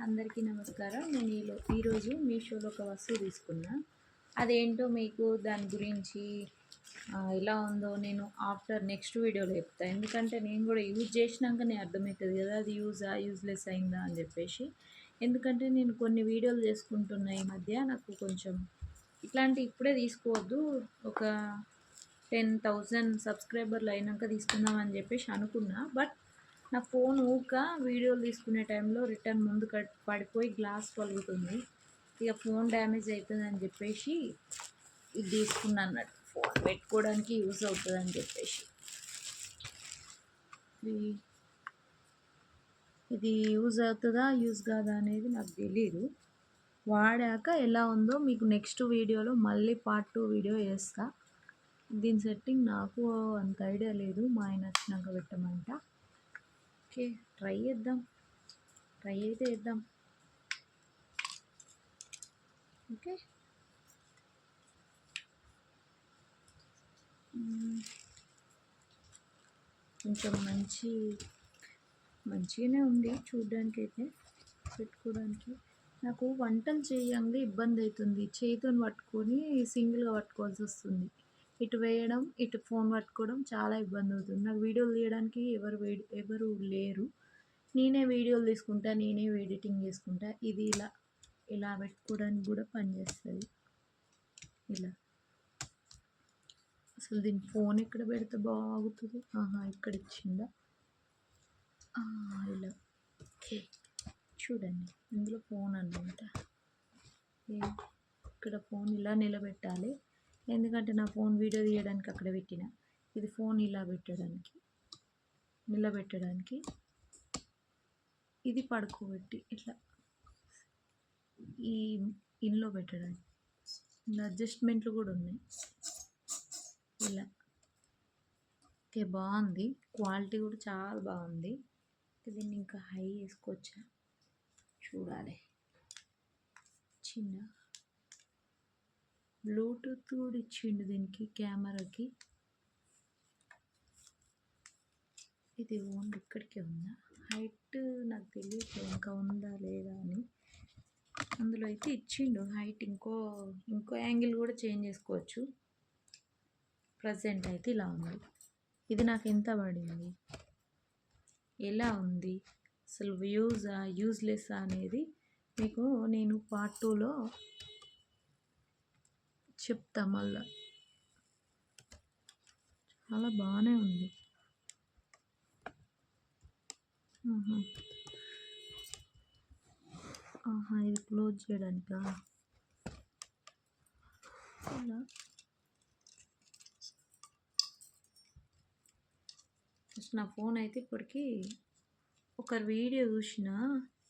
అందరికీ నమస్కారం. నేను ఈలో ఈరోజు మీషోలో ఒక వస్తువు తీసుకున్నా. అదేంటో మీకు దాని గురించి ఎలా ఉందో నేను ఆఫ్టర్ నెక్స్ట్ వీడియోలో చెప్తాను ఎందుకంటే నేను కూడా యూజ్ చేసినాకనే అర్థమవుతుంది కదా అది యూజా యూజ్లెస్ అయిందా అని చెప్పేసి. ఎందుకంటే నేను కొన్ని వీడియోలు చేసుకుంటున్నా ఈ మధ్య. నాకు కొంచెం ఇట్లాంటి ఇప్పుడే తీసుకోవద్దు. ఒక టెన్ థౌజండ్ సబ్స్క్రైబర్లు అయినాక తీసుకుందాం అని చెప్పేసి అనుకున్నా. బట్ నా ఫోన్ ఊక వీడియోలు తీసుకునే టైంలో రిటర్న్ ముందు పడిపోయి గ్లాస్ పలుగుతుంది ఇక ఫోన్ డ్యామేజ్ అవుతుంది అని చెప్పేసి ఇది తీసుకున్నా అన్నట్టు ఫోన్ పెట్టుకోవడానికి యూజ్ అవుతుంది అని చెప్పేసి. ఇది యూజ్ అవుతుందా యూజ్ కాదా అనేది నాకు తెలియదు వాడాక ఎలా ఉందో మీకు నెక్స్ట్ వీడియోలో మళ్ళీ పార్ట్ టూ వీడియో చేస్తా. దీని సెట్టింగ్ నాకు అంత ఐడియా లేదు మా ఆయన వచ్చినాక పెట్టమంట. ఓకే ట్రై చేద్దాం. ట్రై అయితే చేద్దాం. ఓకే. కొంచెం మంచి మంచిగానే ఉంది చూడ్డానికి అయితే పెట్టుకోవడానికి. నాకు వంటలు చేయంగా ఇబ్బంది అవుతుంది చేతిని పట్టుకొని సింగిల్గా పట్టుకోవాల్సి వస్తుంది. ఇటు వేయడం ఇటు ఫోన్ పట్టుకోవడం చాలా ఇబ్బంది అవుతుంది నాకు వీడియోలు తీయడానికి ఎవరు ఎవరు లేరు. నేనే వీడియోలు తీసుకుంటా నేనే ఎడిటింగ్ చేసుకుంటా. ఇది ఇలా ఇలా పెట్టుకోవడానికి కూడా పనిచేస్తుంది ఇలా. అసలు దీని ఫోన్ ఎక్కడ పెడితే బాగుతుంది ఆహా ఇక్కడ ఇచ్చిందా? ఇలా. ఓకే. చూడండి. ఇందులో ఫోన్ అనమాట ఏ- ఇక్కడ ఫోన్ ఇలా నిలబెట్టాలి. ఎందుకంటే నా ఫోన్ వీడియో తీయడానికి అక్కడ పెట్టిన. ఇది ఫోన్ ఇలా పెట్టడానికి నిలబెట్టడానికి. ఇది పడుకోబెట్టి ఇట్లా ఈ ఇంట్లో పెట్టడానికి. ఇలా అడ్జస్ట్మెంట్లు కూడా ఉన్నాయి. ఇలా. ఓకే బాగుంది. క్వాలిటీ కూడా చాలా బాగుంది. దీన్ని ఇంకా హై వేసుకోవచ్చా? చూడాలి. చిన్న బ్లూటూత్ కూడా ఇచ్చిండు దీనికి కెమెరాకి. ఇది ఓన్లీ ఇక్కడికే ఉందా? హైట్ నాకు తెలియదు ఇంకా ఉందా లేదా అని. అందులో అయితే ఇచ్చిండు హైట్ ఇంకో ఇంకో యాంగిల్ కూడా చేంజ్ చేసుకోవచ్చు. ప్రజెంట్ అయితే ఇలా ఉంది. ఇది నాకు ఎంత పడింది? ఎలా ఉంది? అసలు యూజా యూజ్లెస్ అనేది మీకు నేను పార్ట్ టూలో చెప్తా మళ్ళా. చాలా బాగానే ఉంది. ఆహా. ఇది క్లోజ్ చేయడానికా? ఇలా. ఫస్ట్ నా ఫోన్ అయితే ఇప్పటికి ఒకరి వీడియో చూసిన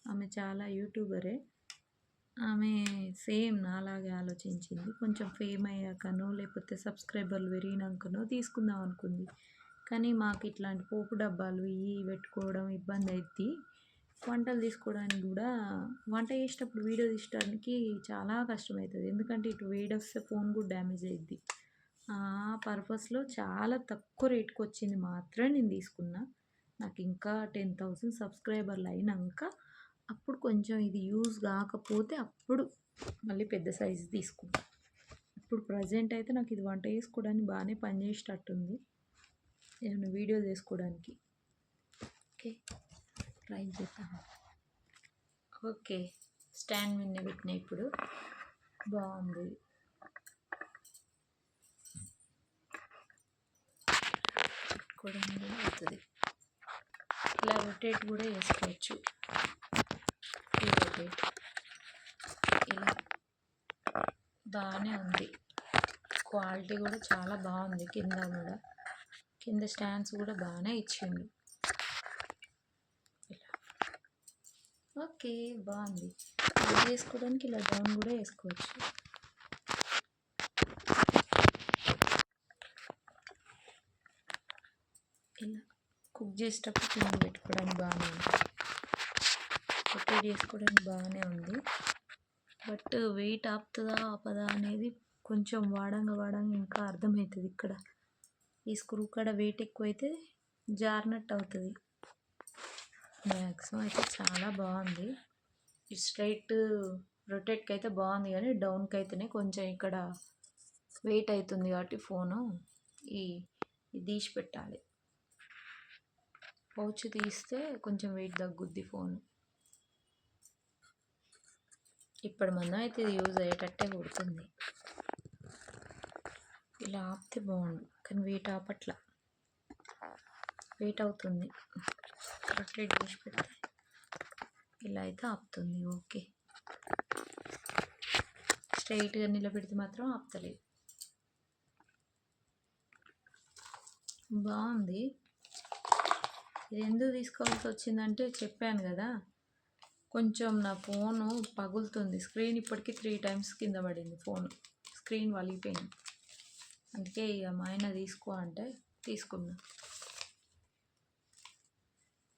ఆమె చాలా యూట్యూబరే. ఆమె సేమ్ నాలాగే ఆలోచించింది. కొంచెం ఫేమ్ అయ్యాకనో లేకపోతే సబ్స్క్రైబర్లు పెరిగినాకనో తీసుకుందాం అనుకుంది. కానీ మాకు ఇట్లాంటి పోపు డబ్బాలు ఇవి పెట్టుకోవడం ఇబ్బంది అవుద్ది వంటలు తీసుకోవడానికి కూడా వంట చేసేటప్పుడు వీడియో తీయడానికి చాలా కష్టమవుతుంది. ఎందుకంటే ఇటు వేడి వస్తే ఫోన్ కూడా డ్యామేజ్ అయ్యిద్ది ఆ పర్పస్లో చాలా తక్కువ రేట్కి వచ్చింది మాత్రమే నేను తీసుకున్నా. నాకు ఇంకా టెన్ థౌసండ్ సబ్స్క్రైబర్లు అయినాక అప్పుడు కొంచెం ఇది యూజ్ కాకపోతే అప్పుడు మళ్ళీ పెద్ద సైజు తీసుకుంటా. ఇప్పుడు ప్రజెంట్ అయితే నాకు ఇది వంట చేసుకోవడానికి బాగానే పనిచేసేటట్టుంది నేను వీడియో చేసుకోవడానికి. ఓకే. ట్రై చేస్తాను ఓకే. స్టాండ్ మీద పెట్టిన ఇప్పుడు. బాగుంది. పెట్టుకోవడం కూడా అవుతుంది. ఇలా రొటేట్ కూడా వేసుకోవచ్చు ఈ ఇలా బాగానే ఉంది. క్వాలిటీ కూడా చాలా బాగుంది కింద కూడా. కింద స్టాండ్స్ కూడా బాగానే ఇచ్చిండు. ఓకే బాగుంది. ఇది వేసుకోవడానికి ఇలా డౌన్ కూడా వేసుకోవచ్చు. ఇలా కుక్ చేసేటప్పుడు కింద పెట్టుకోవడానికి బాగానే ఉంది రొటేట్ చేసుకోవడానికి బాగానే ఉంది. బట్ వెయిట్ ఆపుతుందా ఆపదా అనేది కొంచెం వాడంగా వాడంగా ఇంకా అర్థమవుతుంది ఇక్కడ. ఈ స్క్రూ కాడ వెయిట్ ఎక్కువైతే జారినట్టు అవుతుంది. మ్యాక్సిమం అయితే చాలా బాగుంది. ఇటు స్ట్రైట్ రొటేట్కి అయితే బాగుంది కానీ డౌన్కి అయితేనే కొంచెం ఇక్కడ వెయిట్ అవుతుంది కాబట్టి ఫోను ఈ ఇది తీసి పెట్టాలి. పౌచ్ తీస్తే కొంచెం వెయిట్ తగ్గుద్ది ఫోన్. ఇప్పుడు మనం అయితే ఇది యూజ్ అయ్యేటట్టే కుడుతుంది. ఇలా ఆపితే బాగుండు. కానీ వెయిట్ ఆపట్ల. వెయిట్ అవుతుంది. రొటేట్ చేసి పెడితే ఇలా అయితే ఆపుతుంది. ఓకే. స్ట్రైట్గా నిలబెడితే మాత్రం ఆపుతలేదు. బాగుంది. ఇది ఎందుకు తీసుకోవాల్సి వచ్చిందంటే చెప్పాను కదా. కొంచెం నా ఫోను పగులుతుంది. స్క్రీన్ ఇప్పటికీ త్రీ టైమ్స్ కింద పడింది ఫోన్. స్క్రీన్ వలిగిపోయింది. అందుకే ఇక మా ఆయన తీసుకో అంటే తీసుకున్నా.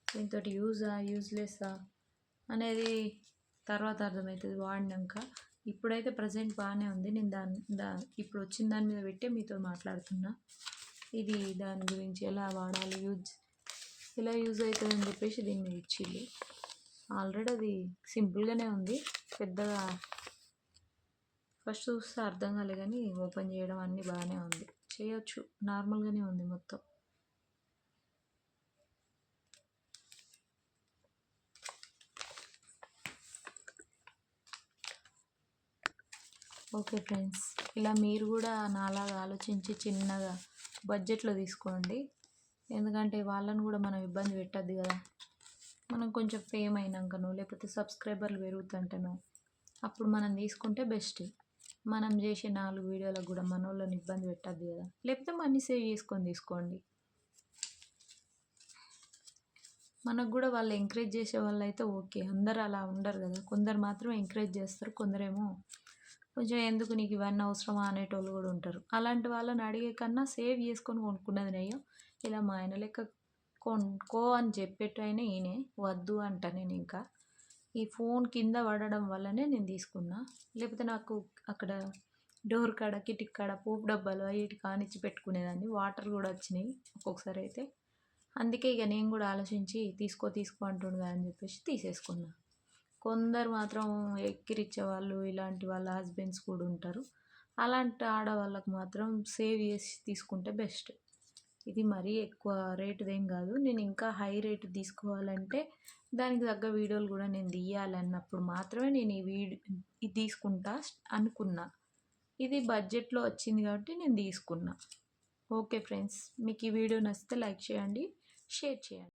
దీంతో యూజా యూజ్లెస్సా అనేది తర్వాత అర్థమవుతుంది. వాడినాక ఇప్పుడైతే ప్రజెంట్ బాగానే ఉంది. నేను దాని దా ఇప్పుడు వచ్చిన దాని మీద పెట్టే మీతో మాట్లాడుతున్నా. ఇది దాని గురించి ఎలా వాడాలి యూజ్ ఎలా యూజ్ అవుతుందని చెప్పేసి దీన్ని ఇచ్చింది ఆల్రెడీ అది సింపుల్గానే ఉంది. పెద్దగా ఫస్ట్ చూస్తే అర్థం కాలే కానీ ఓపెన్ చేయడం అన్నీ బాగానే ఉంది. చేయొచ్చు. నార్మల్గానే ఉంది మొత్తం. ఓకే ఫ్రెండ్స్ ఇలా మీరు కూడా నాలాగా ఆలోచించి చిన్నగా బడ్జెట్లో తీసుకోండి. ఎందుకంటే వాళ్ళని కూడా మనం ఇబ్బంది పెట్టద్దు కదా. మనం కొంచెం ఫేమ్ అయినాకనో లేకపోతే సబ్స్క్రైబర్లు పెరుగుతుంటేనో అప్పుడు మనం తీసుకుంటే బెస్ట్. మనం చేసే నాలుగు వీడియోలకు కూడా మన వాళ్ళని ఇబ్బంది పెట్టద్దు కదా. లేకపోతే మనీ సేవ్ చేసుకొని తీసుకోండి. మనకు కూడా వాళ్ళు ఎంకరేజ్ చేసే వాళ్ళు అయితే ఓకే. అందరు అలా ఉండరు కదా. కొందరు మాత్రం ఎంకరేజ్ చేస్తారు కొందరేమో కొంచెం ఎందుకు నీకు ఇవన్నీ అవసరమా అనేటోళ్ళు కూడా ఉంటారు. అలాంటి వాళ్ళని అడిగే కన్నా సేవ్ చేసుకొని కొనుక్కున్నది నయ్యో ఇలా మా ఆయన లెక్క కొనుక్కో అని చెప్పేటైనా ఈయనే వద్దు అంట నేను ఇంకా. ఈ ఫోన్ కింద పడడం వల్లనే నేను తీసుకున్నా. లేకపోతే నాకు అక్కడ డోర్ కాడ కిటిక్ కాడ పోపు డబ్బాలు వీటి కానిచ్చి పెట్టుకునేదాన్ని. వాటర్ కూడా వచ్చినాయి ఒక్కొక్కసారి అయితే. అందుకే ఇక నేను కూడా ఆలోచించి తీసుకో తీసుకో అంటుండగా అని చెప్పేసి తీసేసుకున్నా. కొందరు మాత్రం ఎక్కిరిచ్చే వాళ్ళు ఇలాంటి వాళ్ళ హస్బెండ్స్ కూడా ఉంటారు. అలాంటి ఆడవాళ్ళకు మాత్రం సేవ్ చేసి తీసుకుంటే బెస్ట్. ఇది మరీ ఎక్కువ రేటుదేం కాదు. నేను ఇంకా హై రేటు తీసుకోవాలంటే దానికి తగ్గ వీడియోలు కూడా నేను తీయాలన్నప్పుడు మాత్రమే నేను ఈ వీడియో ఇది తీసుకుంటా అనుకున్నా. ఇది బడ్జెట్లో వచ్చింది కాబట్టి నేను తీసుకున్నా. ఓకే ఫ్రెండ్స్ మీకు ఈ వీడియో నచ్చితే లైక్ చేయండి షేర్ చేయండి.